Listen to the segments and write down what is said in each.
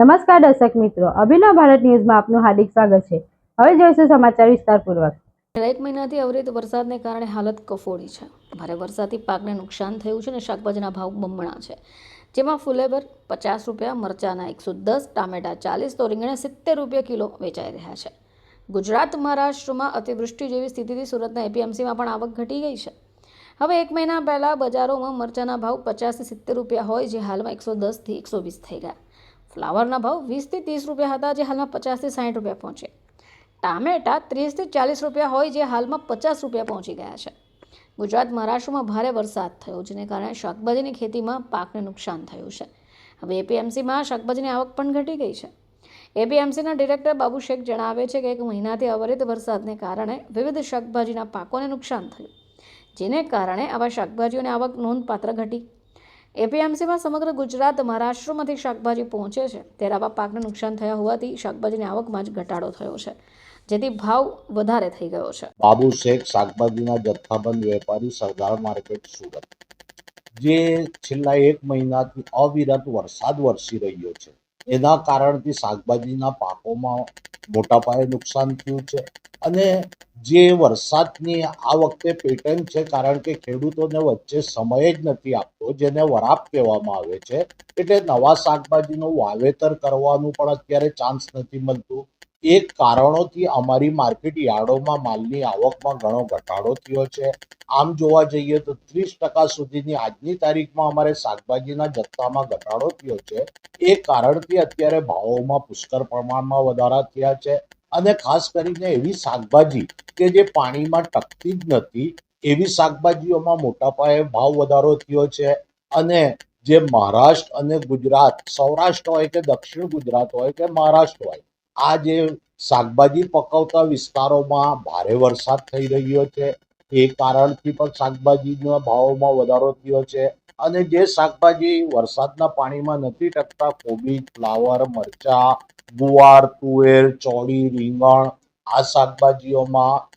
નમસ્કાર દર્શક મિત્રો, અભિનવ ભારત ન્યૂઝમાં આપનું હાર્દિક સ્વાગત છે. હવે જોઈશું સમાચાર વિસ્તારપૂર્વક. છેલ્લા એક મહિનાથી અવિરત વરસાદને કારણે હાલત કફોડી છે. ભારે વરસાદથી પાકને નુકસાન થયું છે અને શાકભાજીના ભાવ બમણા છે. જેમાં ફુલેબર પચાસ રૂપિયા, મરચાના એકસો દસ, ટામેટા ચાલીસ તો રીંગણા સિત્તેર રૂપિયા કિલો વેચાઈ રહ્યા છે. ગુજરાત મહારાષ્ટ્રમાં અતિવૃષ્ટિ જેવી સ્થિતિથી સુરતના એપીએમસીમાં પણ આવક ઘટી ગઈ છે. હવે એક મહિના પહેલાં બજારોમાં મરચાના ભાવ પચાસથી સિત્તેર રૂપિયા હોય, જે હાલમાં એકસો દસથી એકસો વીસ થઈ ગયા. ફ્લાવરના ભાવ વીસથી ત્રીસ રૂપિયા હતા જે હાલમાં પચાસથી સાઠ રૂપિયા પહોંચ્યા ટામેટા ત્રીસથી ચાલીસ રૂપિયા હોય જે હાલમાં પચાસ રૂપિયા પહોંચી ગયા છે. ગુજરાત મહારાષ્ટ્રમાં ભારે વરસાદ થયો, જેને કારણે શાકભાજીની ખેતીમાં પાકને નુકસાન થયું છે. હવે એપીએમસીમાં શાકભાજીની આવક પણ ઘટી ગઈ છે. એપીએમસીના ડિરેક્ટર બાબુ શેખ જણાવે છે કે એક મહિનાથી અવરિત વરસાદને કારણે વિવિધ શાકભાજીના પાકોને નુકસાન થયું, જેને કારણે આવા શાકભાજીઓની આવક નોંધપાત્ર ઘટી. એપીએમસીમાં સમગ્ર ગુજરાત મહારાષ્ટ્રમાંથી શાકભાજી પહોંચે છે. ત્યારે આવા પાકને નુકસાન થયા હોવાથી શાકભાજીની આવકમાં જ ઘટાડો થયો છે. જેથી ભાવ વધારે થઈ ગયો છે. બાબુ શેખ શાકભાજીના જથ્થાબંધ વેપારી સરદાર માર્કેટ સુરત. જે છેલ્લા એક મહિનાથી અવિરત વરસાદ વરસી રહ્યો છે. એના કારણથી શાકભાજીના પાકોમાં મોટા પાયે નુકસાન થયું છે. અને જે વરસાદની આ વખતે પેટર્ન છે, કારણ કે ખેડૂતોને વચ્ચે સમય જ નથી આપતો. જેને વરાપ કહેવામાં આવે છે, એટલે નવા શાકભાજીનું વાવેતર કરવાનું પણ અત્યારે ચાન્સ નથી મળતું. એ કારણોથી અમારી માર્કેટ યાર્ડોમાં માલની આવકમાં ઘણો ઘટાડો થયો છે. આમ જોવા જઈએ તો ત્રીસ ટકા સુધીની આજની તારીખમાં અમારે શાકભાજીના જથ્થામાં ઘટાડો થયો છે. એ કારણથી અત્યારે ભાવોમાં પુષ્કળ પ્રમાણમાં વધારા થયા છે. અને ખાસ કરીને એવી શાકભાજી કે જે પાણીમાં ટકતી જ નથી એવી શાકભાજીઓમાં મોટા પાયે ભાવ વધારો થયો છે અને જે મહારાષ્ટ્ર અને ગુજરાત, સૌરાષ્ટ્ર હોય કે દક્ષિણ ગુજરાત હોય કે મહારાષ્ટ્ર હોય, આ જે શાકભાજી પકવતા વિસ્તારોમાં ભારે વરસાદ થઈ રહ્યો છે. એ કારણથી પણ શાકભાજીના ભાવોમાં વધારો થયો છે અને જે શાકભાજી વરસાદના પાણીમાં નથી ટકતા, કોબી, ફ્લાવર, મરચા, ગુવાર, તુવેર, ચોળી, રીંગણ, આ શાકભાજીઓમાં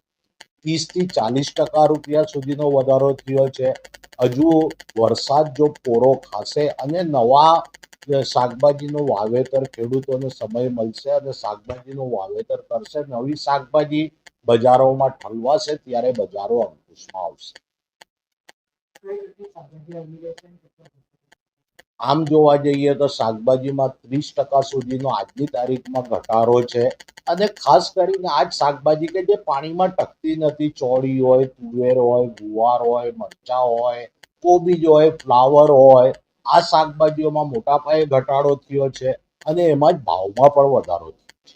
ત્રીસથી ચાલીસ ટકા રૂપિયા સુધીનો વધારો થયો છે. હજુ વરસાદ જો પોરો ખાશે અને નવા શાકભાજીનું વાવેતર ખેડૂતોને સમય મળશે અને શાકભાજીનું વાવેતર કરશે, નવી શાકભાજી બજારોમાં ઠલવાશે ત્યારે બજારો અંકુશમાં આવશે. આમ જોવા જઈએ તો શાકભાજીમાં ત્રીસ ટકા સુધીનો આજની તારીખમાં ઘટાડો છે. અને ખાસ કરીને આ જ શાકભાજી કે જે પાણીમાં ટકતી નથી, ચોળી હોય, તુવેર હોય, ગુવાર હોય, મરચા હોય, કોબીજ હોય, ફ્લાવર હોય, આ શાકભાજીઓમાં મોટા પાયે ઘટાડો થયો છે અને એમાં જ ભાવમાં પણ વધારો થયો છે.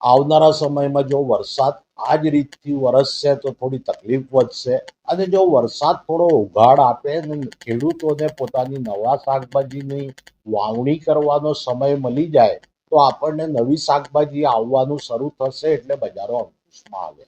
આવનારા સમયમાં જો વરસાદ આ જ રીતથી વરસશે તો થોડી તકલીફ વધશે. અને જો વરસાદ થોડો ઉઘાડ આપે અને ખેડૂતોને પોતાની નવા શાકભાજીની વાવણી કરવાનો સમય મળી જાય, તો આપણને નવી શાકભાજી આવવાનું શરૂ થશે એટલે બજારો અંકુશમાં આવે.